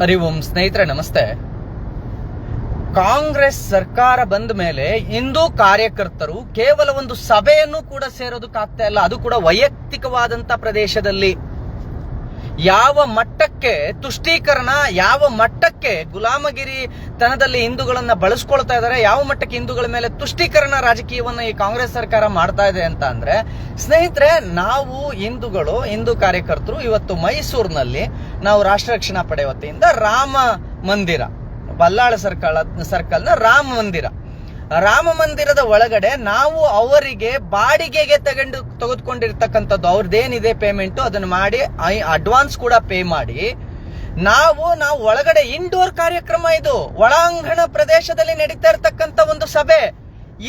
ಹರಿ ಓಂ ಸ್ನೇಹಿತರೆ, ನಮಸ್ತೆ. ಕಾಂಗ್ರೆಸ್ ಸರ್ಕಾರ ಬಂದ ಮೇಲೆ ಹಿಂದೂ ಕಾರ್ಯಕರ್ತರು ಕೇವಲ ಒಂದು ಸಭೆಯನ್ನು ಕೂಡ ಸೇರೋದಕ್ಕಾಗ್ತಾ ಇಲ್ಲ. ಅದು ಕೂಡ ವೈಯಕ್ತಿಕವಾದಂತ ಪ್ರದೇಶದಲ್ಲಿ ಯಾವ ಮಟ್ಟಕ್ಕೆ ತುಷ್ಟೀಕರಣ, ಯಾವ ಮಟ್ಟಕ್ಕೆ ಗುಲಾಮಗಿರಿ ತನದಲ್ಲಿ ಹಿಂದೂಗಳನ್ನ ಬಳಸ್ಕೊಳ್ತಾ ಇದ್ದಾರೆ ಯಾವ ಮಟ್ಟಕ್ಕೆ ಹಿಂದೂಗಳ ಮೇಲೆ ತುಷ್ಟೀಕರಣ ರಾಜಕೀಯವನ್ನು ಈ ಕಾಂಗ್ರೆಸ್ ಸರ್ಕಾರ ಮಾಡ್ತಾ ಇದೆ ಅಂತ ಅಂದ್ರೆ, ಸ್ನೇಹಿತರೆ, ನಾವು ಹಿಂದೂಗಳು, ಹಿಂದೂ ಕಾರ್ಯಕರ್ತರು ಇವತ್ತು ಮೈಸೂರಿನಲ್ಲಿ ನಾವು ರಾಷ್ಟ್ರ ರಕ್ಷಣಾ ಪಡೆ ವತಿಯಿಂದ ರಾಮ ಮಂದಿರ, ಬಲ್ಲಾಳ ಸರ್ಕಲ್, ಸರ್ಕಲ್ನ ರಾಮ ಮಂದಿರ. ರಾಮ ಮಂದಿರದ ಒಳಗಡೆ ನಾವು ಅವರಿಗೆ ಬಾಡಿಗೆಗೆ ತಗೊಂಡು ತೆಗೆದುಕೊಂಡಿರ್ತಕ್ಕಂಥದ್ದು ಅವ್ರದ್ದೇನಿದೆ ಪೇಮೆಂಟ್ ಅದನ್ನ ಮಾಡಿ ಅಡ್ವಾನ್ಸ್ ಕೂಡ ಪೇ ಮಾಡಿ. ನಾವು ನಾವು ಒಳಗಡೆ ಇಂಡೋರ್ ಕಾರ್ಯಕ್ರಮ ಇದು, ಒಳಾಂಗಣ ಪ್ರದೇಶದಲ್ಲಿ ನಡೀತಾ ಇರ್ತಕ್ಕಂಥ ಒಂದು ಸಭೆ.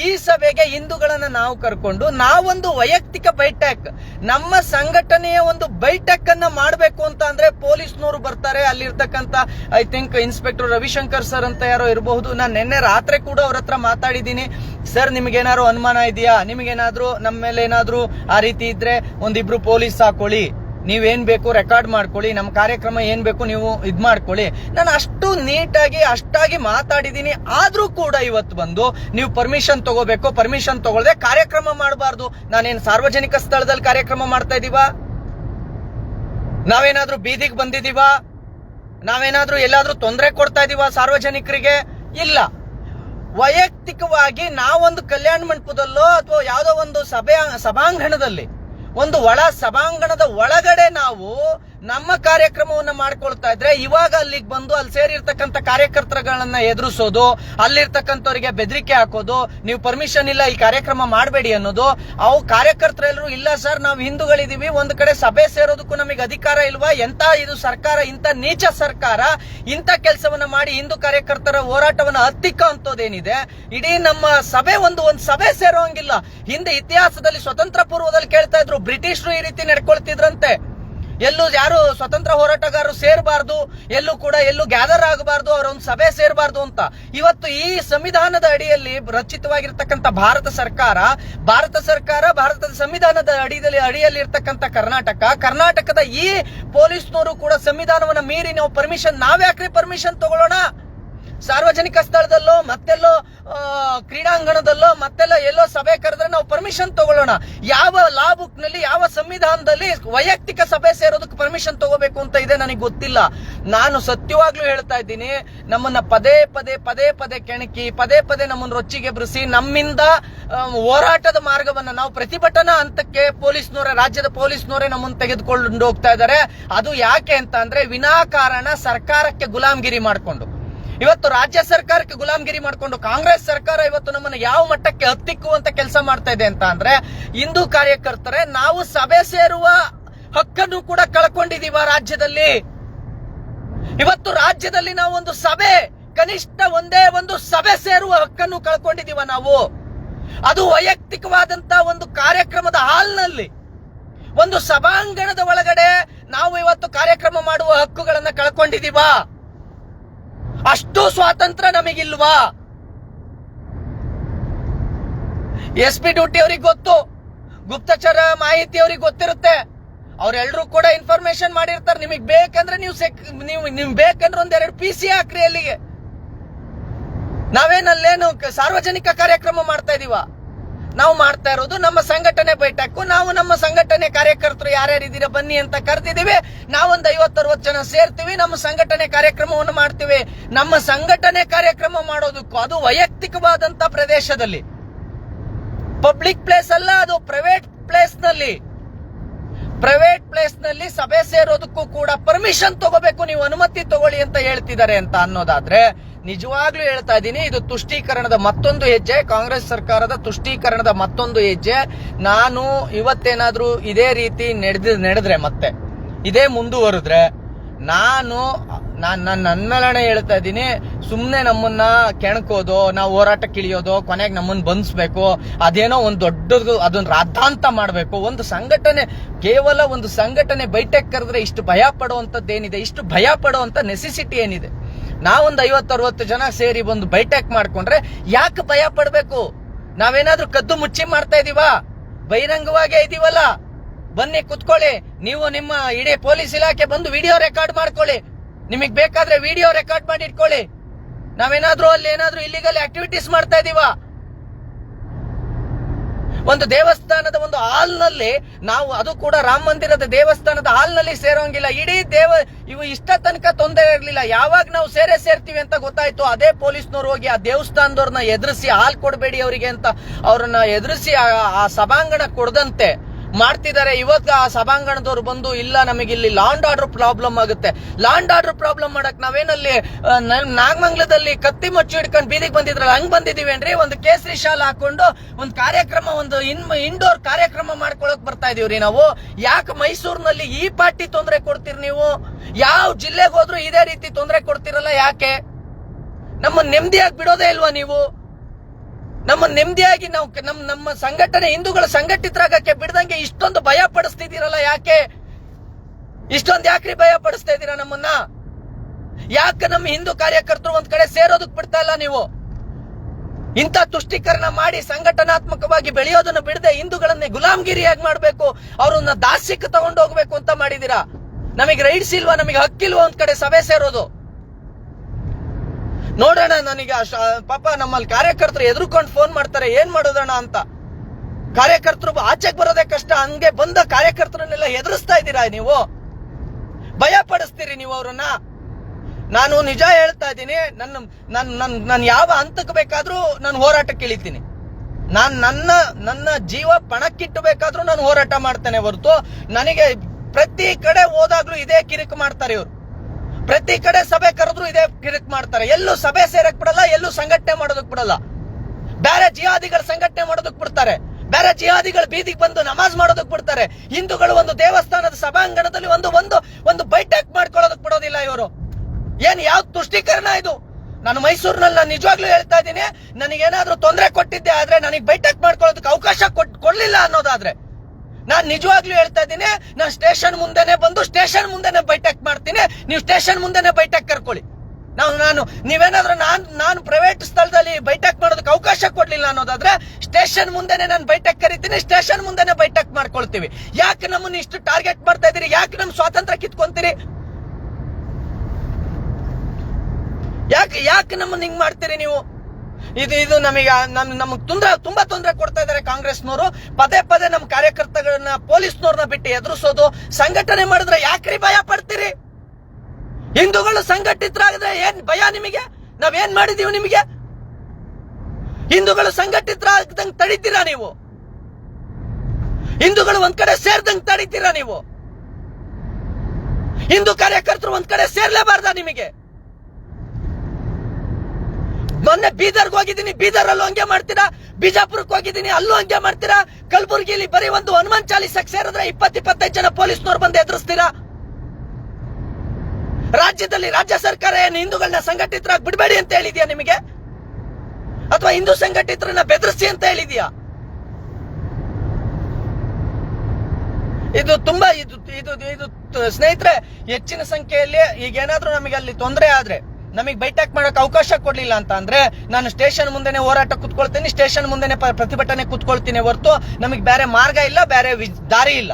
ಈ ಸಭೆಗೆ ಹಿಂದೂಗಳನ್ನ ನಾವು ಕರ್ಕೊಂಡು ನಾವೊಂದು ವೈಯಕ್ತಿಕ ಬೈಠಕ್ ನಮ್ಮ ಸಂಘಟನೆಯ ಒಂದು ಬೈಠಕ್ ಅನ್ನ ಮಾಡಬೇಕು ಅಂತ ಅಂದ್ರೆ ಪೊಲೀಸ್ನವರು ಬರ್ತಾರೆ. ಅಲ್ಲಿರ್ತಕ್ಕಂಥ I think inspector Ravishankar sir ಅಂತ ಯಾರೋ ಇರಬಹುದು. ನಾನು ನಿನ್ನೆ ರಾತ್ರಿ ಕೂಡ ಅವ್ರ ಹತ್ರ ಮಾತಾಡಿದ್ದೀನಿ. ಸರ್ ನಿಮ್ಗೇನಾದ್ರು ಅನುಮಾನ ಇದೆಯಾ? ನಿಮ್ಗೇನಾದ್ರೂ ನಮ್ಮ ಮೇಲೆ ಏನಾದ್ರೂ ಆ ರೀತಿ ಇದ್ರೆ ಒಂದಿಬ್ರು ಪೊಲೀಸ್ ಹಾಕೊಳ್ಳಿ ನೀವೇನ್ ಬೇಕು ರೆಕಾರ್ಡ್ ಮಾಡ್ಕೊಳ್ಳಿ, ನಮ್ಮ ಕಾರ್ಯಕ್ರಮ ಏನ್ ಬೇಕು ನೀವು ಇದ್ ಮಾಡ್ಕೊಳ್ಳಿ. ನಾನು ಅಷ್ಟು ನೀಟಾಗಿ, ಅಷ್ಟಾಗಿ ಮಾತಾಡಿದೀನಿ, ಆದ್ರೂ ಕೂಡ ಇವತ್ತು ಬಂದು ನೀವು ಪರ್ಮಿಷನ್ ತಗೋಬೇಕು ಪರ್ಮಿಷನ್ ತಗೊಳ್ದೆ ಕಾರ್ಯಕ್ರಮ ಮಾಡಬಾರ್ದು. ನಾನೇನ್ ಸಾರ್ವಜನಿಕ ಸ್ಥಳದಲ್ಲಿ ಕಾರ್ಯಕ್ರಮ ಮಾಡ್ತಾ ಇದೀವಾ? ನಾವೇನಾದ್ರೂ ಬೀದಿಗೆ ಬಂದಿದೀವಾ? ನಾವೇನಾದ್ರೂ ಎಲ್ಲಾದ್ರೂ ತೊಂದರೆ ಕೊಡ್ತಾ ಇದೀವ ಸಾರ್ವಜನಿಕರಿಗೆ? ಇಲ್ಲ. ವೈಯಕ್ತಿಕವಾಗಿ ನಾವೊಂದು ಕಲ್ಯಾಣ ಮಂಟಪದಲ್ಲೋ ಅಥವಾ ಯಾವುದೋ ಒಂದು ಸಭೆ, ಸಭಾಂಗಣದಲ್ಲಿ ಒಂದು ಒಳ ಸಭಾಂಗಣದ ಒಳಗಡೆ ನಾವು ನಮ್ಮ ಕಾರ್ಯಕ್ರಮವನ್ನ ಮಾಡ್ಕೊಳ್ತಾ ಇದ್ರೆ ಇವಾಗ ಅಲ್ಲಿಗೆ ಬಂದು ಅಲ್ಲಿ ಸೇರಿರ್ತಕ್ಕಂಥ ಕಾರ್ಯಕರ್ತರುಗಳನ್ನ ಎದುರಿಸೋದು, ಅಲ್ಲಿರ್ತಕ್ಕಂಥವ್ರಿಗೆ ಬೆದರಿಕೆ ಹಾಕೋದು, ನೀವು ಪರ್ಮಿಷನ್ ಇಲ್ಲ ಈ ಕಾರ್ಯಕ್ರಮ ಮಾಡಬೇಡಿ ಅನ್ನೋದು, ಅವು ಕಾರ್ಯಕರ್ತರೆಲ್ಲರೂ ಇಲ್ಲ ಸರ್, ನಾವು ಹಿಂದೂಗಳಿದೀವಿ, ಒಂದು ಕಡೆ ಸಭೆ ಸೇರೋದಕ್ಕೂ ನಮಗೆ ಅಧಿಕಾರ ಇಲ್ವಾ? ಎಂತ ಇದು ಸರ್ಕಾರ ಇಂಥ ನೀಚ ಸರ್ಕಾರ ಇಂಥ ಕೆಲಸವನ್ನ ಮಾಡಿ ಹಿಂದೂ ಕಾರ್ಯಕರ್ತರ ಹೋರಾಟವನ್ನ ಹತ್ತಿಕ್ಕ ಅಂತದೇನಿದೆ ಇಡೀ ನಮ್ಮ ಸಭೆ ಒಂದು ಒಂದು ಸಭೆ ಸೇರೋಂಗಿಲ್ಲ. ಹಿಂದೆ ಇತಿಹಾಸದಲ್ಲಿ, ಸ್ವತಂತ್ರ ಪೂರ್ವದಲ್ಲಿ ಕೇಳ್ತಾ ಇದ್ರು, ಬ್ರಿಟಿಷರು ಈ ರೀತಿ ನಡ್ಕೊಳ್ತಿದ್ರಂತೆ. ಎಲ್ಲೂ ಯಾರು ಸ್ವತಂತ್ರ ಹೋರಾಟಗಾರರು ಸೇರಬಾರ್ದು, ಎಲ್ಲೂ ಕೂಡ ಎಲ್ಲೂ ಗ್ಯಾದರ್ ಆಗಬಾರ್ದು ಅವರ ಒಂದು ಸಭೆ ಸೇರಬಾರ್ದು ಅಂತ. ಇವತ್ತು ಈ ಸಂವಿಧಾನದ ಅಡಿಯಲ್ಲಿ ರಚಿತವಾಗಿರ್ತಕ್ಕಂಥ ಭಾರತ ಸರ್ಕಾರ ಭಾರತ ಸರ್ಕಾರ ಭಾರತದ ಸಂವಿಧಾನದ ಅಡಿಯಲ್ಲಿ ಅಡಿಯಲ್ಲಿ ಇರ್ತಕ್ಕಂಥ ಕರ್ನಾಟಕ, ಕರ್ನಾಟಕದ ಈ ಪೊಲೀಸ್ನವರು ಕೂಡ ಸಂವಿಧಾನವನ್ನ ಮೀರಿ ನಾವು ಪರ್ಮಿಷನ್ ನಾವ್ಯಾಕ್ರಿ ಪರ್ಮಿಷನ್ ತಗೊಳ್ಳೋಣ? ಸಾರ್ವಜನಿಕ ಸ್ಥಳದಲ್ಲೋ, ಮತ್ತೆಲ್ಲೋ ಕ್ರೀಡಾಂಗಣದಲ್ಲೋ, ಮತ್ತೆಲ್ಲ ಎಲ್ಲೋ ಸಭೆ ಕರೆದ್ರೆ ನಾವು ಪರ್ಮಿಷನ್ ತಗೊಳ್ಳೋಣ. ಯಾವ ಲಾ ಬುಕ್ನಲ್ಲಿ, ಯಾವ ಸಂವಿಧಾನದಲ್ಲಿ ವೈಯಕ್ತಿಕ ಸಭೆ ಸೇರೋದಕ್ಕೆ ಪರ್ಮಿಷನ್ ತಗೋಬೇಕು ಅಂತ ಇದೆ ನನಗೆ ಗೊತ್ತಿಲ್ಲ. ನಾನು ಸತ್ಯವಾಗ್ಲೂ ಹೇಳ್ತಾ ಇದ್ದೀನಿ, ನಮ್ಮನ್ನ ಪದೇ ಪದೇ ಪದೇ ಪದೇ ಕೆಣಕಿ, ಪದೇ ಪದೇ ನಮ್ಮನ್ನು ರೊಚ್ಚಿಗೆ ಬರಿಸಿ ನಮ್ಮಿಂದ ಹೋರಾಟದ ಮಾರ್ಗವನ್ನ ನಾವು ಪ್ರತಿಭಟನಾ ಹಂತಕ್ಕೆ ಪೊಲೀಸ್ನವರೇ, ರಾಜ್ಯದ ಪೊಲೀಸ್ನವರೇ ನಮ್ಮನ್ನು ತೆಗೆದುಕೊಂಡು ಹೋಗ್ತಾ ಇದ್ದಾರೆ. ಅದು ಯಾಕೆ ಅಂತ ಅಂದ್ರೆ ವಿನಾಕಾರಣ ಸರ್ಕಾರಕ್ಕೆ ಗುಲಾಮಗಿರಿ ಮಾಡಿಕೊಂಡು. ಇವತ್ತು ರಾಜ್ಯ ಸರ್ಕಾರಕ್ಕೆ ಗುಲಾಮಗಿರಿ ಮಾಡಿಕೊಂಡು ಕಾಂಗ್ರೆಸ್ ಸರ್ಕಾರ ಇವತ್ತು ನಮ್ಮನ್ನು ಯಾವ ಮಟ್ಟಕ್ಕೆ ಹತ್ತಿಕ್ಕುವಂತ ಕೆಲಸ ಮಾಡ್ತಾ ಇದೆ ಅಂತ ಅಂದ್ರೆ ಹಿಂದೂ ಕಾರ್ಯಕರ್ತರೆ, ನಾವು ಸಭೆ ಸೇರುವ ಹಕ್ಕನ್ನು ಕೂಡ ಕಳ್ಕೊಂಡಿದೀವ ರಾಜ್ಯದಲ್ಲಿ. ಇವತ್ತು ರಾಜ್ಯದಲ್ಲಿ ನಾವು ಒಂದು ಸಭೆ, ಕನಿಷ್ಠ ಒಂದೇ ಒಂದು ಸಭೆ ಸೇರುವ ಹಕ್ಕನ್ನು ಕಳ್ಕೊಂಡಿದೀವ ನಾವು. ಅದು ವೈಯಕ್ತಿಕವಾದಂತ ಒಂದು ಕಾರ್ಯಕ್ರಮದ ಹಾಲ್ನಲ್ಲಿ. ಒಂದು ಸಭಾಂಗಣದ ಒಳಗಡೆ ನಾವು ಇವತ್ತು ಕಾರ್ಯಕ್ರಮ ಮಾಡುವ ಹಕ್ಕುಗಳನ್ನ ಕಳ್ಕೊಂಡಿದೀವಾ ಅಷ್ಟು ಸ್ವಾತಂತ್ರ್ಯ ನಮಗಿಲ್ವಾ? ಎಸ್ ಪಿ ಡ್ಯೂಟಿ ಅವ್ರಿಗೆ ಗೊತ್ತು, ಗುಪ್ತಚರ ಮಾಹಿತಿ ಅವ್ರಿಗೆ ಗೊತ್ತಿರುತ್ತೆ. ಅವರೆಲ್ಲರೂ ಕೂಡ ಇನ್ಫಾರ್ಮೇಶನ್ ಮಾಡಿರ್ತಾರೆ. ನಿಮಗೆ ಬೇಕಂದ್ರೆ ನೀವು ಸೆಕ್ ನೀವು ನಿಮ್ ಬೇಕಂದ್ರೆ ಒಂದೆರಡು ಪಿ ಸಿ ಹಾಕ್ರಿ ಅಲ್ಲಿಗೆ. ನಾವೇನಲ್ಲೇನು ಸಾರ್ವಜನಿಕ ಕಾರ್ಯಕ್ರಮ ಮಾಡ್ತಾ ಇದೀವ? ನಾವು ಮಾಡ್ತಾ ಇರೋದು ನಮ್ಮ ಸಂಘಟನೆ ಬೈಠಕ್ಕು ನಾವು ನಮ್ಮ ಸಂಘಟನೆ ಕಾರ್ಯಕರ್ತರು ಯಾರ್ಯಾರು ಇದೀರ ಬನ್ನಿ ಅಂತ ಕರೆದಿದ್ದೀವಿ. ನಾವೊಂದು ಐವತ್ತರವತ್ತು ಜನ ಸೇರ್ತೀವಿ, ನಮ್ಮ ಸಂಘಟನೆ ಕಾರ್ಯಕ್ರಮವನ್ನು ಮಾಡ್ತೀವಿ. ನಮ್ಮ ಸಂಘಟನೆ ಕಾರ್ಯಕ್ರಮ ಮಾಡೋದಕ್ಕೂ ಅದು ವೈಯಕ್ತಿಕವಾದಂತ ಪ್ರದೇಶದಲ್ಲಿ. ಪಬ್ಲಿಕ್ ಪ್ಲೇಸ್ ಅಲ್ಲ, ಅದು ಪ್ರೈವೇಟ್ ಪ್ಲೇಸ್ನಲ್ಲಿ ಪ್ರೈವೇಟ್ ಪ್ಲೇಸ್ನಲ್ಲಿ ಸಭೆ ಸೇರೋದಕ್ಕೂ ಕೂಡ ಪರ್ಮಿಷನ್ ತಗೋಬೇಕು, ನೀವು ಅನುಮತಿ ತಗೊಳ್ಳಿ ಅಂತ ಹೇಳ್ತಿದ್ದಾರೆ ಅಂತ ಅನ್ನೋದಾದ್ರೆ ನಿಜವಾಗ್ಲೂ ಹೇಳ್ತಾ ಇದ್ದೀನಿ ಇದು ತುಷ್ಟೀಕರಣದ ಮತ್ತೊಂದು ಹೆಜ್ಜೆ. ಕಾಂಗ್ರೆಸ್ ಸರ್ಕಾರದ ತುಷ್ಟೀಕರಣದ ಮತ್ತೊಂದು ಹೆಜ್ಜೆ. ನಾನು ಇವತ್ತೇನಾದ್ರೂ ಇದೇ ರೀತಿ ನಡೆದ, ನಡೆದ್ರೆ ಮತ್ತೆ, ಇದೇ ಮುಂದುವರೆದ್ರೆ, ನಾನು ನಾನು ನನ್ನ ನನ್ಮೇಲನೆ ಹೇಳ್ತಾ ಇದ್ದೀನಿ ಸುಮ್ಮನೆ ನಮ್ಮನ್ನ ಕೆಣಕೋದು, ನಾವು ಹೋರಾಟಕ್ಕೆ ಇಳಿಯೋದು ಕೊನೆಗೆ ನಮ್ಮನ್ನ ಬಂಧಿಸ್ಬೇಕು ಅದೇನೋ ಒಂದು ದೊಡ್ಡದು, ಅದೊಂದು ರಾದ್ಧಾಂತ ಮಾಡಬೇಕು. ಒಂದು ಸಂಘಟನೆ, ಕೇವಲ ಒಂದು ಸಂಘಟನೆ ಬೈಟೆಕ್ ಕರೆದ್ರೆ ಇಷ್ಟು ಭಯ ಪಡುವಂಥದ್ದೇನಿದೆ, ಇಷ್ಟು ಭಯ ಪಡುವಂತ ನೆಸೆಸಿಟಿ ಏನಿದೆ? ನಾವೊಂದು ಐವತ್ತು ಅರವತ್ತು ಜನ ಸೇರಿ ಬಂದು ಬೈಟೆಕ್ ಮಾಡ್ಕೊಂಡ್ರೆ ಯಾಕೆ ಭಯ ಪಡ್ಬೇಕು? ನಾವೇನಾದ್ರೂ ಕದ್ದು ಮುಚ್ಚಿ ಮಾಡ್ತಾ ಇದೀವಾ? ಬಹಿರಂಗವಾಗೇ ಇದೀವಲ್ಲ? ಬನ್ನಿ ಕುತ್ಕೊಳ್ಳಿ. ನೀವು ನಿಮ್ಮ ಇಡೀ ಪೊಲೀಸ್ ಇಲಾಖೆ ಬಂದು ವಿಡಿಯೋ ರೆಕಾರ್ಡ್ ಮಾಡ್ಕೊಳ್ಳಿ. ನಿಮಗ್ ಬೇಕಾದ್ರೆ ವಿಡಿಯೋ ರೆಕಾರ್ಡ್ ಮಾಡಿ ಇಟ್ಕೊಳ್ಳಿ. ನಾವೇನಾದ್ರೂ ಅಲ್ಲಿ ಏನಾದ್ರೂ ಇಲ್ಲಿಗಲ್ ಆಕ್ಟಿವಿಟೀಸ್ ಮಾಡ್ತಾ ಇದೀವ? ಒಂದು ದೇವಸ್ಥಾನದ ಒಂದು ಹಾಲ್ನಲ್ಲಿ ನಾವು, ಅದು ಕೂಡ ರಾಮ ಮಂದಿರದ ದೇವಸ್ಥಾನದ ಹಾಲ್ನಲ್ಲಿ ಸೇರೋಂಗಿಲ್ಲ. ಇಡೀ ದೇವ, ಇವು ಇಷ್ಟ ತನಕ ತೊಂದರೆ ಇರಲಿಲ್ಲ. ಯಾವಾಗ ನಾವು ಸೇರೆ ಸೇರ್ತೀವಿ ಅಂತ ಗೊತ್ತಾಯ್ತು. ಅದೇ ಪೊಲೀಸ್ನವ್ರು ಹೋಗಿ ಆ ದೇವಸ್ಥಾನದವ್ರನ್ನ ಎದುರಿಸಿ ಹಾಲ್ ಕೊಡಬೇಡಿ ಅವರಿಗೆ ಅಂತ. ಅವ್ರನ್ನ ಎದುರಿಸಿ ಆ ಸಭಾಂಗಣ ಕೊಡದಂತೆ. ಮಾಡ್ತಿದ್ದಾರೆ. ಇವತ್ತು ಆ ಸಭಾಂಗಣದವ್ರು ಬಂದು, ಇಲ್ಲ, ನಮಗೆ ಇಲ್ಲಿ ಲಾಂಡ್ ಆರ್ಡರ್ ಪ್ರಾಬ್ಲಮ್ ಆಗುತ್ತೆ. ಲಾಂಡ್ ಆರ್ಡರ್ ಪ್ರಾಬ್ಲಮ್ ಮಾಡಕ್ ನಾವೇನಲ್ಲಿ ನಾಗಮಂಗ್ಲದಲ್ಲಿ ಕತ್ತಿ ಮಚ್ಚು ಹಿಡ್ಕೊಂಡು ಬೀದಿಗೆ ಬಂದಿದ್ರಲ್ಲ, ಹಂಗ್ ಬಂದಿದೀವೇನ್ರಿ ಒಂದು ಕೇಸರಿ ಶಾಲ್ ಹಾಕೊಂಡು ಒಂದು ಕಾರ್ಯಕ್ರಮ, ಒಂದು ಇನ್ ಇಂಡೋರ್ ಕಾರ್ಯಕ್ರಮ ಮಾಡ್ಕೊಳಕ್ ಬರ್ತಾ ಇದೀವ್ರಿ ನಾವು. ಯಾಕೆ ಮೈಸೂರಿನಲ್ಲಿ ಈ ಪಾರ್ಟಿ ತೊಂದರೆ ಕೊಡ್ತೀರಿ ನೀವು? ಯಾವ ಜಿಲ್ಲೆಗೆ ಹೋದ್ರು ಇದೇ ರೀತಿ ತೊಂದರೆ ಕೊಡ್ತಿರಲ್ಲ ಯಾಕೆ? ನಮ್ಮ ನೆಮ್ಮದಿಯಾಗಿ ಬಿಡೋದೇ ಇಲ್ವಾ ನೀವು? ನಮ್ಮ ನೆಮ್ಮದಿಯಾಗಿ ನಾವು ನಮ್ಮ ನಮ್ಮ ಸಂಘಟನೆ ಹಿಂದೂಗಳ ಸಂಘಟಿತರಾಗಕ್ಕೆ ಬಿಡದಂಗೆ ಇಷ್ಟೊಂದು ಭಯ ಪಡಿಸ್ತಿದ್ದೀರಲ್ಲ ಯಾಕೆ? ಇಷ್ಟೊಂದು ಯಾಕ್ರಿ ಭಯ ಪಡಿಸ್ತಾ ಇದ್ದೀರಾ ನಮ್ಮನ್ನ? ಯಾಕೆ ನಮ್ಮ ಹಿಂದೂ ಕಾರ್ಯಕರ್ತರು ಒಂದ್ ಕಡೆ ಸೇರೋದಕ್ ಬಿಡ್ತಾ ಇಲ್ಲ ನೀವು? ಇಂಥ ತುಷ್ಟೀಕರಣ ಮಾಡಿ ಸಂಘಟನಾತ್ಮಕವಾಗಿ ಬೆಳೆಯೋದನ್ನ ಬಿಡದೆ ಹಿಂದೂಗಳನ್ನೇ ಗುಲಾಮ್ಗಿರಿಯಾಗಿ ಮಾಡಬೇಕು, ಅವ್ರನ್ನ ದಾಸ್ಯಕ್ಕೆ ತಗೊಂಡು ಹೋಗ್ಬೇಕು ಅಂತ ಮಾಡಿದೀರಾ ನಮಗೆ ರೈಟ್ಸ್ ಇಲ್ವಾ? ನಮಗೆ ಹಕ್ಕಿಲ್ವಾ ಒಂದ್ ಕಡೆ ಸಭೆ ಸೇರೋದು? ನೋಡೋಣ ನನಗೆ ಪಾಪ ನಮ್ಮಲ್ಲಿ ಕಾರ್ಯಕರ್ತರು ಎದುರುಕೊಂಡು ಫೋನ್ ಮಾಡ್ತಾರೆ, ಏನ್ ಮಾಡೋದಣ್ಣ ಅಂತ. ಕಾರ್ಯಕರ್ತರು ಆಚೆಗೆ ಬರೋದೇ ಕಷ್ಟ, ಹಂಗೆ ಬಂದ ಕಾರ್ಯಕರ್ತರನ್ನೆಲ್ಲ ಎದುರಿಸ್ತಾ ಇದ್ದೀರಾ ನೀವು? ಭಯ ಪಡಿಸ್ತೀರಿ ನೀವು ಅವರನ್ನ? ನಾನು ನಿಜ ಹೇಳ್ತಾ ಇದ್ದೀನಿ, ನನ್ನ ನನ್ನ ನನ್ನ ನಾನು ಯಾವ ಹಂತಕ್ಕೆ ಬೇಕಾದ್ರೂ ನಾನು ಹೋರಾಟಕ್ಕೆ ಇಳಿತೀನಿ. ನಾನು ನನ್ನ ನನ್ನ ಜೀವ ಪಣಕ್ಕಿಟ್ಟು ಬೇಕಾದ್ರೂ ನಾನು ಹೋರಾಟ ಮಾಡ್ತೇನೆ ಹೊರತು, ನನಗೆ ಪ್ರತಿ ಕಡೆ ಹೋದಾಗ್ಲೂ ಇದೇ ಕಿರಿಕ್ ಮಾಡ್ತಾರೆ ಇವರು. ಪ್ರತಿ ಕಡೆ ಸಭೆ ಕರೆದ್ರು ಇದೇ ಗಿಡಕ್ ಮಾಡ್ತಾರೆ. ಎಲ್ಲೂ ಸಭೆ ಸೇರಕ್ ಬಿಡಲ್ಲ, ಎಲ್ಲೂ ಸಂಘಟನೆ ಮಾಡೋದಕ್ ಬಿಡಲ್ಲ. ಬೇರೆ ಜಿಹಾದಿಗಳು ಸಂಘಟನೆ ಮಾಡೋದಕ್ ಬಿಡ್ತಾರೆ. ಬೇರೆ ಜಿಹಾದಿಗಳು ಬೀದಿಗೆ ಬಂದು ನಮಾಜ್ ಮಾಡೋದಕ್ ಬಿಡ್ತಾರೆ. ಹಿಂದೂಗಳು ಒಂದು ದೇವಸ್ಥಾನದ ಸಭಾಂಗಣದಲ್ಲಿ ಒಂದು ಒಂದು ಒಂದು ಬೈಠಕ್ ಮಾಡ್ಕೊಳ್ಳೋದಕ್ ಬಿಡೋದಿಲ್ಲ ಇವರು. ಏನ್ ಯಾವ ತುಷ್ಟೀಕರಣ ಇದು? ನಾನು ಮೈಸೂರಿನಲ್ಲಿ ನಾನು ನಿಜವಾಗ್ಲೂ ಹೇಳ್ತಾ ಇದ್ದೀನಿ, ನನಗೇನಾದ್ರೂ ತೊಂದರೆ ಕೊಟ್ಟಿದ್ದೆ ಆದ್ರೆ ನನಗೆ ಬೈಠಕ್ ಮಾಡ್ಕೊಳ್ಳೋದಕ್ಕೆ ಅವಕಾಶ ಕೊಟ್, ಕೊಡ್ಲಿಲ್ಲ ಅನ್ನೋದಾದ್ರೆ. ನಾನ್ ನಿಜವಾಗ್ಲೂ ಹೇಳ್ತಾ ಇದ್ದೀನಿ, ನಾನು ಸ್ಟೇಷನ್ ಮುಂದೆನೆ ಬಂದು ಸ್ಟೇಷನ್ ಮುಂದೆನೆ ಬೈಠಕ್ ಮಾಡ್ತೀನಿ. ನೀವು ಸ್ಟೇಷನ್ ಮುಂದೆನೆ ಬೈಠಕ್ ಕರ್ಕೊಳ್ಳಿ. ನಾವು ನಾನು, ನೀವೇನಾದ್ರೂ ನಾನು ನಾನು ಪ್ರೈವೇಟ್ ಸ್ಥಳದಲ್ಲಿ ಬೈಠಕ್ ಮಾಡೋದಕ್ಕೆ ಅವಕಾಶ ಕೊಡ್ಲಿಲ್ಲ ಅನ್ನೋದಾದ್ರೆ, ಸ್ಟೇಷನ್ ಮುಂದೆನೆ ನಾನು ಬೈಠಕ್ ಕರಿತೀನಿ, ಸ್ಟೇಷನ್ ಮುಂದೆನೆ ಬೈಠಕ್ ಮಾಡ್ಕೊಳ್ತೀವಿ. ಯಾಕೆ ನಮ್ಮನ್ನ ಇಷ್ಟು ಟಾರ್ಗೆಟ್ ಮಾಡ್ತಾ ಇದ್ದೀರಿ? ಯಾಕೆ ನಮ್ಮ ಸ್ವಾತಂತ್ರ್ಯ ಕಿತ್ಕೊಂತೀರಿ? ಯಾಕೆ ಯಾಕೆ ನಮ್ಮನ್ನ ಹಿಂಗ್ ಮಾಡ್ತೀರಿ ನೀವು? ಇದು ಇದು ನಮಗೆ, ನಮ್, ನಮ್ಗೆ ತೊಂದ್ರೆ, ತುಂಬಾ ತೊಂದರೆ ಕೊಡ್ತಾ ಇದ್ದಾರೆ ಕಾಂಗ್ರೆಸ್ನವರು. ಪದೇ ಪದೇ ನಮ್ಮ ಕಾರ್ಯಕರ್ತಗಳನ್ನ, ಪೊಲೀಸ್ನವ್ರನ್ನ ಬಿಟ್ಟು ಎದುರಿಸೋದು, ಸಂಘಟನೆ ಮಾಡಿದ್ರೆ ಯಾಕ್ರಿ ಭಯ ಪಡ್ತೀರಿ? ಹಿಂದೂಗಳು ಸಂಘಟಿತರಾಗಿದ್ರೆ ಏನ್ ಭಯ ನಿಮಗೆ? ನಾವೇನ್ ಮಾಡಿದೀವಿ ನಿಮಗೆ? ಹಿಂದೂಗಳು ಸಂಘಟಿತರಾಗದಂಗ್ ತಡಿತೀರಾ ನೀವು? ಹಿಂದೂಗಳು ಒಂದ್ ಕಡೆ ಸೇರ್ದಂಗ್ ತಡಿತೀರಾ ನೀವು? ಹಿಂದೂ ಕಾರ್ಯಕರ್ತರು ಒಂದ್ ಕಡೆ ಸೇರ್ಲೇಬಾರ್ದ ನಿಮಗೆ? ಮೊನ್ನೆ ಬೀದರ್ಗೆ ಹೋಗಿದ್ದೀನಿ. ಬೀದರ್ ಅಲ್ಲೂ ಹಂಗೆ ಮಾಡ್ತೀರಾ? ಬಿಜಾಪುರಕ್ಕೆ ಹೋಗಿದ್ದೀನಿ. ಅಲ್ಲೂ ಹಂಗೆ ಮಾಡ್ತೀರಾ? ಕಲಬುರಗಿಲಿ ಬರೀ ಒಂದು ಹನುಮಾನ್ ಚಾಲೀಸಕ್ಕೆ ಸೇರಿದ್ರೆ ಇಪ್ಪತ್ ಇಪ್ಪತ್ತೈದು ಜನ ಪೊಲೀಸ್ನವ್ರು ಬಂದು ಎದುರಿಸ್ತೀರಾ? ರಾಜ್ಯದಲ್ಲಿ ರಾಜ್ಯ ಸರ್ಕಾರ ಏನು ಹಿಂದೂಗಳನ್ನ ಸಂಘಟಿತರಾಗಿ ಬಿಡಬೇಡಿ ಅಂತ ಹೇಳಿದ್ಯಾ ನಿಮಗೆ? ಅಥವಾ ಹಿಂದೂ ಸಂಘಟಿತರನ್ನ ಬೆದರಿಸಿ ಅಂತ ಹೇಳಿದ್ಯಾ? ಇದು ತುಂಬಾ, ಇದು ಇದು ಇದು ಸ್ನೇಹಿತರೆ, ಹೆಚ್ಚಿನ ಸಂಖ್ಯೆಯಲ್ಲಿ ಈಗ ಏನಾದ್ರೂ ನಮಗೆ ಅಲ್ಲಿ ತೊಂದರೆ ಆದ್ರೆ ನಮಗೆ ಬೈಟ್ಯಾಕ್ ಮಾಡೋಕೆ ಅವಕಾಶ ಕೊಡಲಿಲ್ಲ ಅಂತ ಅಂದ್ರೆ ನಾನು ಸ್ಟೇಷನ್ ಮುಂದೆನೆ ಹೋರಾಟ ಕುತ್ಕೊಳ್ತೀನಿ ಸ್ಟೇಷನ್ ಮುಂದೆನೆ ಪ್ರತಿಭಟನೆ ಕುತ್ಕೊಳ್ತೀನಿ ಹೊರತು ನಮಗೆ ಬೇರೆ ಮಾರ್ಗ ಇಲ್ಲ ಬೇರೆ ದಾರಿ ಇಲ್ಲ.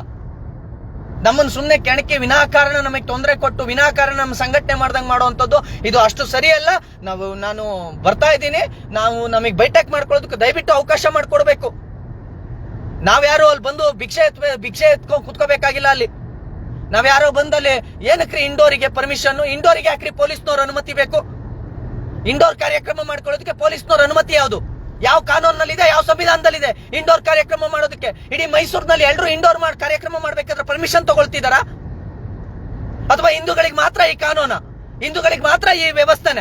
ನಮ್ಮನ್ನು ಸುಮ್ಮನೆ ಕೆಣಕಿ ವಿನಾಕಾರಣ ನಮಗೆ ತೊಂದರೆ ಕೊಟ್ಟು ವಿನಾಕಾರಣ ನಮ್ಮ ಸಂಘಟನೆ ಮಾಡ್ದಂಗೆ ಮಾಡುವಂಥದ್ದು ಇದು ಅಷ್ಟು ಸರಿಯಲ್ಲ. ನಾವು, ನಾನು ಬರ್ತಾ ಇದ್ದೀನಿ. ನಾವು ನಮಗೆ ಬೈಠಕ್ ಮಾಡ್ಕೊಳ್ಳೋದಕ್ಕೆ ದಯವಿಟ್ಟು ಅವಕಾಶ ಮಾಡಿಕೊಡ್ಬೇಕು. ನಾವ್ಯಾರು ಅಲ್ಲಿ ಬಂದು ಭಿಕ್ಷೆ ಎತ್ ಭಿಕ್ಷೆ ಎತ್ಕೊಂಡು ಕುತ್ಕೋಬೇಕಾಗಿಲ್ಲ ಅಲ್ಲಿ. ನಾವ್ಯಾರೋ ಬಂದಲ್ಲಿ ಏನಕ್ರಿ ಇಂಡೋರಿಗೆ ಪರ್ಮಿಷನ್ ಇಂಡೋರಿಗೆ ಯಾಕ್ರಿ ಪೊಲೀಸ್ನವ್ರ ಅನುಮತಿ ಬೇಕು? ಇಂಡೋರ್ ಕಾರ್ಯಕ್ರಮ ಮಾಡ್ಕೊಳ್ಳೋದಕ್ಕೆ ಪೊಲೀಸ್ನವ್ರ ಅನುಮತಿ ಯಾವುದು? ಯಾವ ಕಾನೂನಿನಲ್ಲಿದೆ ಯಾವ ಸಂವಿಧಾನದಲ್ಲಿದೆ ಇಂಡೋರ್ ಕಾರ್ಯಕ್ರಮ ಮಾಡೋದಕ್ಕೆ? ಇಡೀ ಮೈಸೂರಿನಲ್ಲಿ ಎಲ್ಲರೂ ಇಂಡೋರ್ ಮಾಡಿ ಕಾರ್ಯಕ್ರಮ ಮಾಡ್ಬೇಕಾದ್ರೆ ಪರ್ಮಿಷನ್ ತಗೊಳ್ತಿದಾರಾ ಅಥವಾ ಹಿಂದೂಗಳಿಗೆ ಮಾತ್ರ ಈ ಕಾನೂನ? ಹಿಂದೂಗಳಿಗೆ ಮಾತ್ರ ಈ ವ್ಯವಸ್ಥೆನ?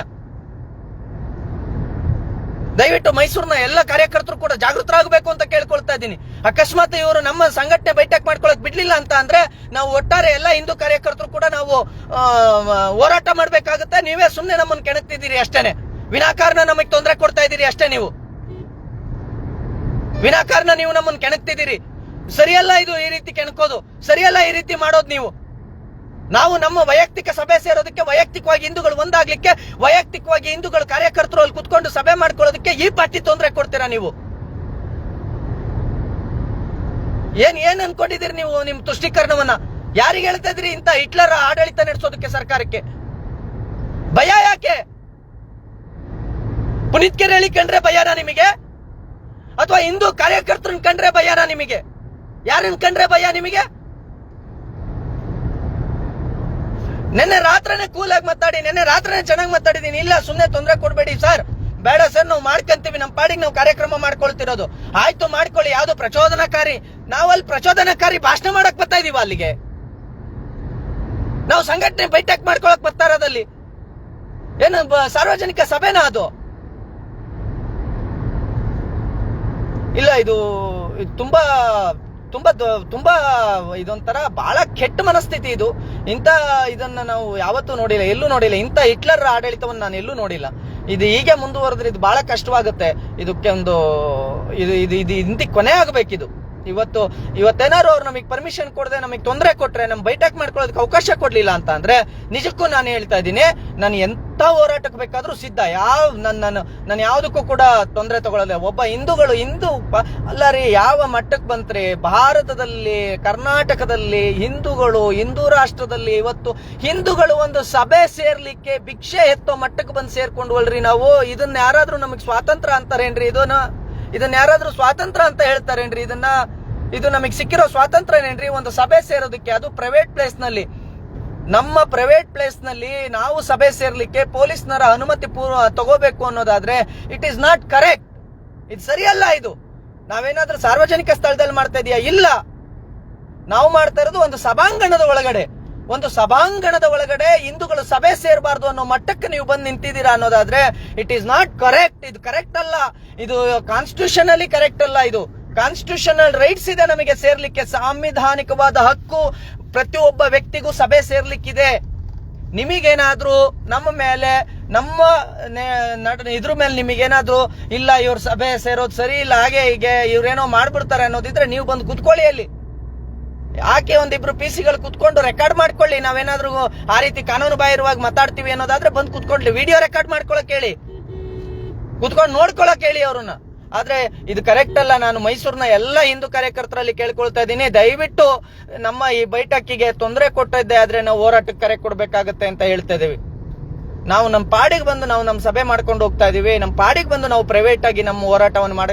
ದಯವಿಟ್ಟು ಮೈಸೂರಿನ ಎಲ್ಲ ಕಾರ್ಯಕರ್ತರು ಕೂಡ ಜಾಗೃತರಾಗಬೇಕು ಅಂತ ಕೇಳ್ಕೊಳ್ತಾ ಇದ್ದೀನಿ. ಅಕಸ್ಮಾತ್ ಇವರು ನಮ್ಮ ಸಂಘಟನೆ ಬೈಠಕ್ ಮಾಡ್ಕೊಳಕ್ ಬಿಡ್ಲಿಲ್ಲ ಅಂತ ಅಂದ್ರೆ ನಾವು ಒಟ್ಟಾರೆ ಎಲ್ಲ ಹಿಂದೂ ಕಾರ್ಯಕರ್ತರು ಕೂಡ ನಾವು ಹೋರಾಟ ಮಾಡ್ಬೇಕಾಗುತ್ತೆ. ನೀವೇ ಸುಮ್ನೆ ನಮ್ಮನ್ನು ಕೆಣಕ್ತಿದ್ದೀರಿ ಅಷ್ಟೇನೆ. ವಿನಾಕಾರಣ ನಮಗೆ ತೊಂದರೆ ಕೊಡ್ತಾ ಇದ್ದೀರಿ ಅಷ್ಟೇ ನೀವು. ವಿನಾಕಾರಣ ನೀವು ನಮ್ಮನ್ನು ಕೆಣಕ್ತಿದ್ದೀರಿ. ಸರಿಯಲ್ಲ ಇದು ಈ ರೀತಿ ಕೆಣಕೋದು. ಸರಿಯಲ್ಲ ಈ ರೀತಿ ಮಾಡೋದು ನೀವು. ನಾವು ನಮ್ಮ ವೈಯಕ್ತಿಕ ಸಭೆ ಸೇರೋದಕ್ಕೆ ವೈಯಕ್ತಿಕವಾಗಿ ಹಿಂದೂಗಳು ಒಂದಾಗ್ಲಿಕ್ಕೆ ವೈಯಕ್ತಿಕವಾಗಿ ಹಿಂದೂಗಳು ಕಾರ್ಯಕರ್ತರು ಅಲ್ಲಿ ಕುತ್ಕೊಂಡು ಸಭೆ ಮಾಡ್ಕೊಳ್ಳೋದಕ್ಕೆ ಈ ಪಾರ್ಟಿ ತೊಂದರೆ ಕೊಡ್ತೀರಾ ನೀವು? ಏನ್ ಏನ್ ಅನ್ಕೊಂಡಿದ್ದೀರಿ ನೀವು ನಿಮ್ ತುಷ್ಟೀಕರಣವನ್ನ? ಯಾರಿಗೆ ಹೇಳ್ತಾ ಇದ್ರಿ ಇಂತ ಹಿಟ್ಲರ್ ಆಡಳಿತ ನಡೆಸೋದಕ್ಕೆ ಸರ್ಕಾರಕ್ಕೆ? ಭಯ ಯಾಕೆ? ಪುನೀತ್ ಕೆರೆಳಿ ಕಂಡ್ರೆ ಭಯನಾ ನಿಮಗೆ? ಅಥವಾ ಹಿಂದೂ ಕಾರ್ಯಕರ್ತರನ್ನ ಕಂಡ್ರೆ ಭಯನಾ ನಿಮಗೆ? ಯಾರನ್ನ ಕಂಡ್ರೆ ಭಯ ನಿಮಗೆ? ನಿನ್ನೆ ಕೂಲ್ ಕೂಲಾಗಿ ಮಾತಾಡಿ, ನಿನ್ನೆ ರಾತ್ರನೇ ಚೆನ್ನಾಗಿ ಮಾತಾಡಿದೀನಿ. ಇಲ್ಲ ಸುಮ್ಮನೆ ತೊಂದರೆ ಕೊಡ್ಬೇಡಿ ಸರ್. ಬೇಡ ಸರ್, ನಾವು ಮಾಡ್ಕಂತೀವಿ. ನಮ್ಮ ಪಾಡಿಗೆ ನಾವು ಕಾರ್ಯಕ್ರಮ ಮಾಡ್ಕೊಳ್ತಿರೋದು. ಆಯ್ತು, ಮಾಡ್ಕೊಳ್ಳಿ. ಯಾವ್ದು ಪ್ರಚೋದನಕಾರಿ, ನಾವಲ್ಲಿ ಪ್ರಚೋದನಕಾರಿ ಭಾಷಣ ಮಾಡಕ್ ಬರ್ತಾ ಇದೀವ ಅಲ್ಲಿಗೆ. ನಾವು ಸಂಘಟನೆ ಬೈಠಕ್ ಮಾಡ್ಕೊಳಕ್ ಬರ್ತಾ ಅದಲ್ಲಿ ಏನು ಸಾರ್ವಜನಿಕ ಸಭೆನಾ ಅದು? ಇಲ್ಲ ಇದು ತುಂಬಾ ತುಂಬಾ ತುಂಬ ಇದೊಂಥರ ಬಹಳ ಕೆಟ್ಟ ಮನಸ್ಥಿತಿ ಇದು ಇಂಥ ಇದನ್ನ ನಾವು ಯಾವತ್ತೂ ನೋಡಿಲ್ಲ ಎಲ್ಲೂ ನೋಡಿಲ್ಲ ಇಂಥ ಹಿಟ್ಲರ್ ಆಡಳಿತವನ್ನು ನಾನು ಎಲ್ಲೂ ನೋಡಿಲ್ಲ ಇದು ಹೀಗೆ ಮುಂದುವರೆದ್ರೆ ಇದು ಬಹಳ ಕಷ್ಟವಾಗುತ್ತೆ ಇದಕ್ಕೆ ಒಂದು ಇದು ಇದು ಇದು ಇಂತಿ ಕೊನೆ ಆಗ್ಬೇಕಿದು ಇವತ್ತು, ಇವತ್ತೇನಾದ್ರು ಅವ್ರು ನಮಗೆ ಪರ್ಮಿಷನ್ ಕೊಡದೆ, ನಮಗೆ ತೊಂದರೆ ಕೊಟ್ರೆ, ನಮ್ ಬೈಟಾಕ್ ಮಾಡ್ಕೊಳ್ಳೋದಕ್ಕೆ ಅವಕಾಶ ಕೊಡ್ಲಿಲ್ಲ ಅಂತ ಅಂದ್ರೆ, ನಿಜಕ್ಕೂ ನಾನು ಹೇಳ್ತಾ ಇದ್ದೀನಿ, ನಾನು ಎಂತ ಹೋರಾಟಕ್ಕೆ ಬೇಕಾದ್ರೂ ಸಿದ್ಧ. ಯಾವ ನನ್ನ ನಾನು ನಾನು ಯಾವುದಕ್ಕೂ ಕೂಡ ತೊಂದರೆ ತಗೊಳ್ಳಲ್ಲ ಒಬ್ಬ ಹಿಂದೂಗಳು, ಹಿಂದೂ ಅಲ್ಲ ರೀ, ಯಾವ ಮಟ್ಟಕ್ಕೆ ಬಂತ್ರಿ? ಭಾರತದಲ್ಲಿ, ಕರ್ನಾಟಕದಲ್ಲಿ, ಹಿಂದೂಗಳು, ಹಿಂದೂ ರಾಷ್ಟ್ರದಲ್ಲಿ ಇವತ್ತು ಹಿಂದೂಗಳು ಒಂದು ಸಭೆ ಸೇರ್ಲಿಕ್ಕೆ ಭಿಕ್ಷೆ ಎತ್ತೋ ಮಟ್ಟಕ್ಕೆ ಬಂದು ಸೇರ್ಕೊಂಡ್ವಲ್ರಿ ನಾವು? ಇದನ್ನ ಯಾರಾದ್ರೂ ನಮಗೆ ಸ್ವಾತಂತ್ರ್ಯ ಅಂತಾರೇನ್ರಿ ಇದನ್ನ? ಇದನ್ನ ಯಾರಾದ್ರೂ ಸ್ವಾತಂತ್ರ್ಯ ಅಂತ ಹೇಳ್ತಾರೇನ್ರಿ ಇದನ್ನ? ಇದು ನಮಗೆ ಸಿಕ್ಕಿರೋ ಸ್ವಾತಂತ್ರ್ಯ ಏನ್ರಿ ಒಂದು ಸಭೆ ಸೇರೋದಕ್ಕೆ, ಅದು ಪ್ರೈವೇಟ್ ಪ್ಲೇಸ್ನಲ್ಲಿ. ನಮ್ಮ ಪ್ರೈವೇಟ್ ಪ್ಲೇಸ್ನಲ್ಲಿ ನಾವು ಸಭೆ ಸೇರ್ಲಿಕ್ಕೆ ಪೊಲೀಸ್ನರ ಅನುಮತಿ ಪೂರ್ವ ತಗೋಬೇಕು ಅನ್ನೋದಾದ್ರೆ ಇಟ್ ಈಸ್ ನಾಟ್ ಕರೆಕ್ಟ್ ಇದು ಸರಿಯಲ್ಲ ಇದು. ನಾವೇನಾದ್ರೂ ಸಾರ್ವಜನಿಕ ಸ್ಥಳದಲ್ಲಿ ಮಾಡ್ತಾ ಇದೀಯಾ? ಇಲ್ಲ. ನಾವು ಮಾಡ್ತಾ ಇರೋದು ಒಂದು ಸಭಾಂಗಣದ ಒಳಗಡೆ. ಒಂದು ಸಭಾಂಗಣದ ಒಳಗಡೆ ಹಿಂದೂಗಳು ಸಭೆ ಸೇರಬಾರ್ದು ಅನ್ನೋ ಮಟ್ಟಕ್ಕೆ ನೀವು ಬಂದು ನಿಂತಿದ್ದೀರಾ ಅನ್ನೋದಾದ್ರೆ ಇಟ್ ಈಸ್ ನಾಟ್ ಕರೆಕ್ಟ್ ಇದು ಕರೆಕ್ಟ್ ಅಲ್ಲ. ಇದು ಕಾನ್ಸ್ಟಿಟ್ಯೂಷನ್ ಅಲ್ಲಿ ಕರೆಕ್ಟ್ ಅಲ್ಲ ಇದು. ಕಾನ್ಸ್ಟಿಟ್ಯೂಷನಲ್ ರೈಟ್ಸ್ ಇದೆ ನಮಗೆ ಸೇರ್ಲಿಕ್ಕೆ ಸಾಂವಿಧಾನಿಕವಾದ ಹಕ್ಕು ಪ್ರತಿಯೊಬ್ಬ ವ್ಯಕ್ತಿಗೂ ಸಭೆ ಸೇರ್ಲಿಕ್ಕಿದೆ. ನಿಮಗೇನಾದ್ರೂ ನಮ್ಮ ಮೇಲೆ, ನಮ್ಮ ಇದ್ರ ಮೇಲೆ ನಿಮಗೇನಾದ್ರೂ ಇಲ್ಲ ಇವ್ರ ಸಭೆ ಸೇರೋದು ಸರಿ ಇಲ್ಲ, ಹಾಗೆ ಹೀಗೆ ಇವ್ರೇನೋ ಮಾಡ್ಬಿಡ್ತಾರೆ ಅನ್ನೋದಿದ್ರೆ ನೀವು ಬಂದು ಕುತ್ಕೊಳ್ಳಿ ಅಲ್ಲಿ. ಯಾಕೆ ಒಂದಿಬ್ರು ಪಿ ಸಿಗಳು ಕುತ್ಕೊಂಡು ರೆಕಾರ್ಡ್ ಮಾಡ್ಕೊಳ್ಳಿ, ನಾವೇನಾದ್ರೂ ಆ ರೀತಿ ಕಾನೂನು ಬಾಹಿರವಾಗಿ ಮಾತಾಡ್ತೀವಿ ಅನ್ನೋದಾದ್ರೆ ಬಂದು ಕುತ್ಕೊಳ್ಳಿ ವಿಡಿಯೋ ರೆಕಾರ್ಡ್ ಮಾಡ್ಕೊಳಕ್ ಹೇಳಿ. ಕುತ್ಕೊಂಡು ನೋಡ್ಕೊಳಕ್ ಹೇಳಿ ಅವ್ರನ್ನ. ಆದ್ರೆ ಇದು ಕರೆಕ್ಟ್ ಅಲ್ಲ. ನಾನು ಮೈಸೂರಿನ ಎಲ್ಲ ಹಿಂದೂ ಕಾರ್ಯಕರ್ತರಲ್ಲಿ ಕೇಳ್ಕೊಳ್ತಾ ಇದ್ದೀನಿ. ದಯವಿಟ್ಟು ನಮ್ಮ ಈ ಬೈಠಕ್ಕಿಗೆ ತೊಂದರೆ ಕೊಟ್ಟಿದ್ದೆ ಆದ್ರೆ ನಾವು ಹೋರಾಟಕ್ಕೆ ಕರೆ ಕೊಡ್ಬೇಕಾಗತ್ತೆ ಅಂತ ಹೇಳ್ತಾ ಇದೀವಿ ನಾವು ನಮ್ಮ ಪಾಡಿಗೆ ಬಂದು ನಾವು ನಮ್ಮ ಸಭೆ ಮಾಡ್ಕೊಂಡು ಹೋಗ್ತಾ ಇದೀವಿ ನಮ್ಮ ಪಾಡಿಗೆ ಬಂದು ನಾವು ಪ್ರೈವೇಟ್ ಆಗಿ ನಮ್ಮ ಹೋರಾಟವನ್ನು ಮಾಡ,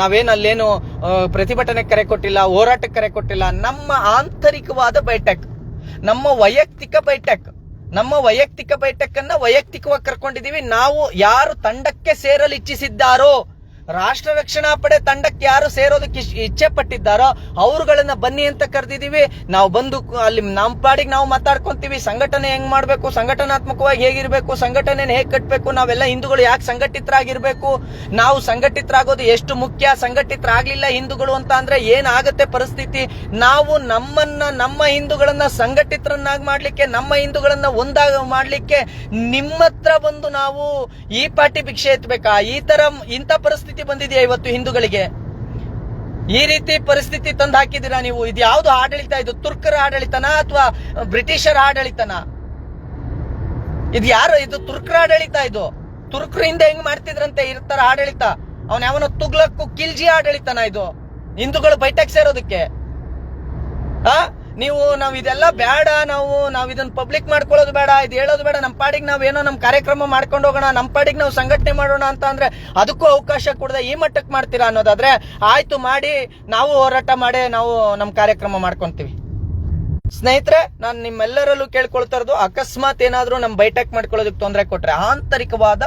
ನಾವೇನು ಅಲ್ಲೇನು ಪ್ರತಿಭಟನೆ ಕರೆ ಕೊಟ್ಟಿಲ್ಲ, ಹೋರಾಟಕ್ಕೆ ಕರೆ ಕೊಟ್ಟಿಲ್ಲ. ನಮ್ಮ ಆಂತರಿಕವಾದ ಬೈಠಕ್, ನಮ್ಮ ವೈಯಕ್ತಿಕ ಬೈಠಕ್, ನಮ್ಮ ವೈಯಕ್ತಿಕ ಬೈಠಕ್ ಅನ್ನ ವೈಯಕ್ತಿಕವಾಗಿ ಕರ್ಕೊಂಡಿದೀವಿ ನಾವು ಯಾರು ತಂಡಕ್ಕೆ ಸೇರಲು ಇಚ್ಛಿಸಿದ್ದಾರೋ ರಾಷ್ಟ್ರ ರಕ್ಷಣಾ ಪಡೆ ತಂಡಕ್ಕೆ ಯಾರು ಸೇರೋದಕ್ಕೆ ಇಚ್ಛೆ ಪಟ್ಟಿದ್ದಾರೋ ಅವ್ರುಗಳನ್ನ ಬನ್ನಿ ಅಂತ ಕರೆದಿದ್ದೀವಿ ನಾವು ಬಂದು ಅಲ್ಲಿ ನಮ್ಮ ಪಾಡಿಗೆ ನಾವು ಮಾತಾಡ್ಕೊಂತೀವಿ. ಸಂಘಟನೆ ಹೆಂಗ್ ಮಾಡ್ಬೇಕು? ಸಂಘಟನಾತ್ಮಕವಾಗಿ ಹೇಗಿರ್ಬೇಕು? ಸಂಘಟನೆ ಹೇಗ್ ಕಟ್ಟಬೇಕು ನಾವೆಲ್ಲ ಹಿಂದೂಗಳು ಯಾಕೆ ಸಂಘಟಿತರಾಗಿರ್ಬೇಕು? ನಾವು ಸಂಘಟಿತರಾಗೋದು ಎಷ್ಟು ಮುಖ್ಯ? ಸಂಘಟಿತರಾಗ್ಲಿಲ್ಲ ಹಿಂದೂಗಳು ಅಂತ ಅಂದ್ರೆ ಏನಾಗತ್ತೆ ಪರಿಸ್ಥಿತಿ? ನಾವು ನಮ್ಮನ್ನ, ನಮ್ಮ ಹಿಂದೂಗಳನ್ನ ಸಂಘಟಿತರನ್ನಾಗಿ ಮಾಡ್ಲಿಕ್ಕೆ, ನಮ್ಮ ಹಿಂದೂಗಳನ್ನ ಒಂದಾಗ ಮಾಡ್ಲಿಕ್ಕೆ ನಿಮ್ಮತ್ರ ಬಂದು ನಾವು ಈ ಪಾಟಿ ಭಿಕ್ಷೆ ಎತ್ತಬೇಕಾ ಈ ತರ ಇಂಥ ಪರಿಸ್ಥಿತಿ ಬಂದಿದೆಯಾ ಇವತ್ತು ಹಿಂದೂಗಳಿಗೆ? ಈ ರೀತಿ ಪರಿಸ್ಥಿತಿ ತಂದು ಹಾಕಿದಿರಾ ನೀವು? ಇದು ಯಾವ್ದು ಆಡಳಿತ? ಇದು ತುರ್ಕರ ಆಡಳಿತನ ಅಥವಾ ಬ್ರಿಟಿಷರ ಆಡಳಿತನ? ಇದು ಯಾರು? ಇದು ತುರ್ಕರ ಆಡಳಿತ ಇದು. ತುರ್ಕರ ಹಿಂದೆ ಹೆಂಗ್ ಮಾಡ್ತಿದ್ರಂತೆ ಇರ್ತಾರ ಆಡಳಿತ? ಅವನ ಯಾವನ ತುಗ್ಲಕ್ಕು ಕಿಲ್ಜಿ ಆಡಳಿತನ ಇದು? ಹಿಂದೂಗಳು ಬೈಟಕ್ ಸೇರೋದಕ್ಕೆ. ಆ? ನೀವು ನಾವು ಇದೆಲ್ಲ ಬೇಡ ನಾವು ನಾವು ಇದನ್ನ ಪಬ್ಲಿಕ್ ಮಾಡ್ಕೊಳ್ಳೋದು ಬೇಡ, ಇದು ಹೇಳೋದು ಬೇಡ ನಮ್ಮ ಪಾಡಿಗೆ ನಾವು ಏನೋ ನಮ್ಮ ಕಾರ್ಯಕ್ರಮ ಮಾಡ್ಕೊಂಡು ಹೋಗೋಣ ನಮ್ಮ ಪಾಡಿಗೆ ನಾವು ಸಂಘಟನೆ ಮಾಡೋಣ ಅಂತ ಅಂದ್ರೆ ಅದಕ್ಕೂ ಅವಕಾಶ ಕೊಡದೆ ಈ ಮಟ್ಟಕ್ಕೆ ಮಾಡ್ತೀರಾ ಅನ್ನೋದಾದ್ರೆ ಆಯ್ತು ಮಾಡಿ, ನಾವು ಹೋರಾಟ ಮಾಡಿ, ನಾವು ನಮ್ಮ ಕಾರ್ಯಕ್ರಮ ಮಾಡ್ಕೊಂತೀವಿ. ಸ್ನೇಹಿತರೆ, ನಾನು ನಿಮ್ಮೆಲ್ಲರಲ್ಲೂ ಕೇಳ್ಕೊಳ್ತಾ ಇರೋದು ಅಕಸ್ಮಾತ್ ಏನಾದ್ರೂ ನಮ್ಮ ಬೈಟೆಕ್ ಮಾಡ್ಕೊಳ್ಳೋದಕ್ಕೆ ತೊಂದರೆ ಕೊಟ್ರೆ ಆಂತರಿಕವಾದ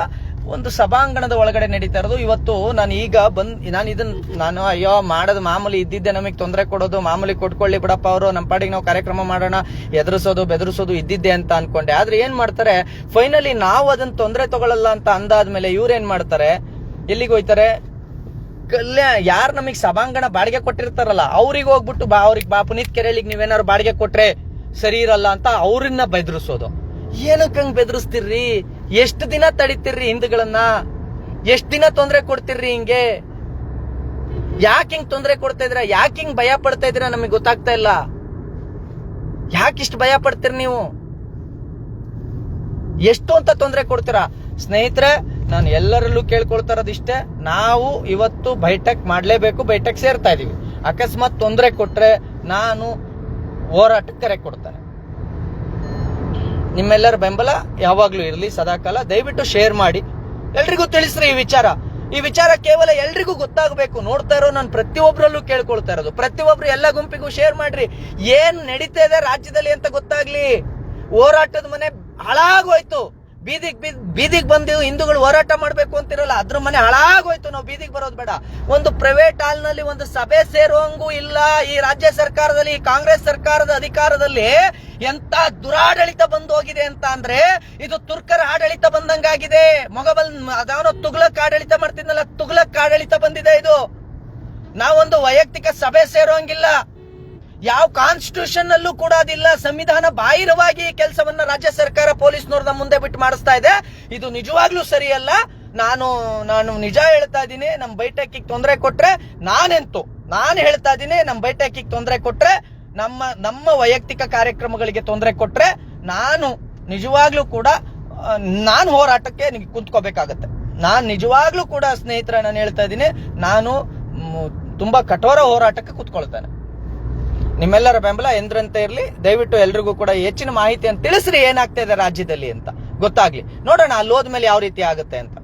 ಒಂದು ಸಭಾಂಗಣದ ಒಳಗಡೆ ನಡೀತಾ ಇರೋದು. ಇವತ್ತು ನಾನು ಈಗ ಬಂದ್, ನಾನು ಇದನ್ನ ನಾನು ಅಯ್ಯೋ ಮಾಡೋದು ಮಾಮೂಲಿ ಇದ್ದಿದ್ದೆ ನಮಗೆ ತೊಂದರೆ ಕೊಡೋದು, ಮಾಮೂಲಿ ಕೊಟ್ಕೊಳ್ಳಿ ಬಿಡಪ್ಪ ಅವರು ನಮ್ಮ ಪಾಡಿಗೆ ನಾವು ಕಾರ್ಯಕ್ರಮ ಮಾಡೋಣ, ಎದುರಿಸೋದು, ಬೆದರಿಸೋದು ಇದ್ದಿದ್ದೆ ಅಂತ ಅನ್ಕೊಂಡೆ. ಆದ್ರೆ ಏನ್ ಮಾಡ್ತಾರೆ ಫೈನಲಿ ನಾವು ಅದನ್ನ ತೊಂದರೆ ತಗೊಳ್ಳಲ್ಲ ಅಂತ ಅಂದಾದ್ಮೇಲೆ ಇವ್ರೇನ್ ಮಾಡ್ತಾರೆ, ಎಲ್ಲಿಗೆ ಹೋಯ್ತಾರೆ? ಕಲ್ಯಾ, ಯಾರು ನಮಗೆ ಸಭಾಂಗಣ ಬಾಡಿಗೆ ಕೊಟ್ಟಿರ್ತಾರಲ್ಲ, ಅವ್ರಿಗೆ ಹೋಗ್ಬಿಟ್ಟು ಬಾ, ಅವ್ರಿಗೆ ಬಾ, ಪುನೀತ್ ಕೆರೆಳಿಗೆ ನೀವೇನಾದ್ರು ಬಾಡಿಗೆ ಕೊಟ್ರೆ ಸರಿ ಇರಲ್ಲ ಅಂತ ಅವ್ರನ್ನ ಬೆದರಿಸೋದು. ಏನಕ್ಕೆ ಹಂಗ್ ಬೆದರಿಸ್ತಿರ್ರಿ? ಎಷ್ಟು ದಿನ ತಡಿತಿರ್ರಿ ಹಿಂದುಗಳನ್ನ? ಎಷ್ಟು ದಿನ ತೊಂದರೆ ಕೊಡ್ತಿರ್ರಿ ಹಿಂಗೆ? ಯಾಕೆ ಹಿಂಗ್ ತೊಂದರೆ ಕೊಡ್ತಾ ಇದ್ರ ಯಾಕೆ ಹಿಂಗ್ ಭಯ ಪಡ್ತಾ ಇದ್ರ ನಮಗೆ ಗೊತ್ತಾಗ್ತಾ ಇಲ್ಲ. ಯಾಕೆ ಇಷ್ಟು ಭಯ ಪಡ್ತೀರಿ ನೀವು? ಎಷ್ಟು ಅಂತ ತೊಂದರೆ ಕೊಡ್ತೀರಾ? ಸ್ನೇಹಿತರೆ, ನಾನು ಎಲ್ಲರಲ್ಲೂ ಕೇಳ್ಕೊಳ್ತಾ ಇರೋದಿಷ್ಟೇ ನಾವು ಇವತ್ತು ಬೈಟಕ್ ಮಾಡಲೇಬೇಕು, ಬೈಠಕ್ ಸೇರ್ತಾ ಇದೀವಿ. ಅಕಸ್ಮಾತ್ ತೊಂದರೆ ಕೊಟ್ರೆ ನಾನು ಹೋರಾಟಕ್ಕೆ ಕರೆ ಕೊಡ್ತೇನೆ. ನಿಮ್ಮೆಲ್ಲರ ಬೆಂಬಲ ಯಾವಾಗಲೂ ಇರಲಿ, ಸದಾಕಾಲ. ದಯವಿಟ್ಟು ಶೇರ್ ಮಾಡಿ. ಎಲ್ರಿಗೂ ತಿಳಿಸ್ರಿ ಈ ವಿಚಾರ. ಈ ವಿಚಾರ ಕೇವಲ ಎಲ್ರಿಗೂ ಗೊತ್ತಾಗಬೇಕು. ನೋಡ್ತಾ ಇರೋ ನಾನು ಪ್ರತಿಯೊಬ್ಬರಲ್ಲೂ ಕೇಳ್ಕೊಳ್ತಾ ಇರೋದು. ಪ್ರತಿಯೊಬ್ಬರು ಎಲ್ಲ ಗುಂಪಿಗೂ ಶೇರ್ ಮಾಡ್ರಿ. ಏನ್ ನಡೀತಾ ಇದೆ ರಾಜ್ಯದಲ್ಲಿ ಅಂತ ಗೊತ್ತಾಗ್ಲಿ. ಹೋರಾಟದ ಮನೆ ಹಾಳಾಗೋಯ್ತು. ಬೀದಿಗ್ ಬೀದ್ ಬೀದಿಗೆ ಬಂದು ಹಿಂದೂಗಳು ಹೋರಾಟ ಮಾಡಬೇಕು ಅಂತಿರಲ್ಲ, ಅದ್ರ ಮನೆ ಹಾಳಾಗೋಯ್ತು. ನಾವು ಬೀದಿಗೆ ಬರೋದು ಬೇಡ. ಒಂದು ಪ್ರೈವೇಟ್ ಹಾಲ್ನಲ್ಲಿ ಒಂದು ಸಭೆ ಸೇರುವಂಗೂ ಇಲ್ಲ. ಈ ರಾಜ್ಯ ಸರ್ಕಾರದಲ್ಲಿ, ಈ ಕಾಂಗ್ರೆಸ್ ಸರ್ಕಾರದ ಅಧಿಕಾರದಲ್ಲಿ ಎಂತ ದುರಾಡಳಿತ ಬಂದು ಹೋಗಿದೆ ಅಂತ ಅಂದ್ರೆ, ಇದು ತುರ್ಕರ ಆಡಳಿತ ಬಂದಂಗಾಗಿದೆ. ಮೊಗಬಲ್ ಅದಾವನೋ ತುಗ್ಲಕ್ ಆಡಳಿತ ಮಾಡ್ತಿದ್ನಲ್ಲ ತುಗ್ಲಕ್ ಆಡಳಿತ ಬಂದಿದೆ ಇದು. ನಾವೊಂದು ವೈಯಕ್ತಿಕ ಸಭೆ ಸೇರೋಂಗಿಲ್ಲ ಯಾವ ಕಾನ್ಸ್ಟಿಟ್ಯೂಷನ್ ಅಲ್ಲೂ ಕೂಡ ಅದಿಲ್ಲ. ಸಂವಿಧಾನ ಬಾಹಿರವಾಗಿ ಈ ಕೆಲಸವನ್ನ ರಾಜ್ಯ ಸರ್ಕಾರ ಪೊಲೀಸ್ನವ್ರದ ಮುಂದೆ ಬಿಟ್ಟು ಮಾಡಿಸ್ತಾ ಇದೆ. ಇದು ನಿಜವಾಗ್ಲೂ ಸರಿಯಲ್ಲ. ನಾನು ನಾನು ನಿಜ ಹೇಳ್ತಾ ಇದ್ದೀನಿ. ನಮ್ ಬೈಟೆಕ್ಕಿಗೆ ತೊಂದರೆ ಕೊಟ್ರೆ ನಾನೆಂತು? ನಾನು ಹೇಳ್ತಾ ಇದ್ದೀನಿ, ನಮ್ ಬೈಟೆಕ್ಕಿಗೆ ತೊಂದರೆ ಕೊಟ್ರೆ, ನಮ್ಮ ನಮ್ಮ ವೈಯಕ್ತಿಕ ಕಾರ್ಯಕ್ರಮಗಳಿಗೆ ತೊಂದರೆ ಕೊಟ್ರೆ ನಾನು ನಿಜವಾಗ್ಲೂ ಕೂಡ ನಾನು ಹೋರಾಟಕ್ಕೆ ನಿಮ್ಗೆ ಕುಂತ್ಕೋಬೇಕಾಗತ್ತೆ. ನಾನು ನಿಜವಾಗ್ಲೂ ಕೂಡ ಸ್ನೇಹಿತರ, ನಾನು ಹೇಳ್ತಾ ಇದ್ದೀನಿ, ನಾನು ತುಂಬಾ ಕಠೋರ ಹೋರಾಟಕ್ಕೆ ಕುತ್ಕೊಳ್ತೇನೆ. ನಿಮ್ಮೆಲ್ಲರ ಬೆಂಬಲ ಎಂದ್ರಂತೆ ಇರಲಿ. ದಯವಿಟ್ಟು ಎಲ್ರಿಗೂ ಕೂಡ ಹೆಚ್ಚಿನ ಮಾಹಿತಿಯನ್ನು ತಿಳಿಸ್ರಿ ಏನಾಗ್ತಾ ಇದೆ ರಾಜ್ಯದಲ್ಲಿ ಅಂತ. ಗೊತ್ತಾಗ್ಲಿ. ನೋಡೋಣ, ಅಲ್ಲಿ ಹೋದ್ಮೇಲೆ ಯಾವ ರೀತಿ ಆಗುತ್ತೆ ಅಂತ.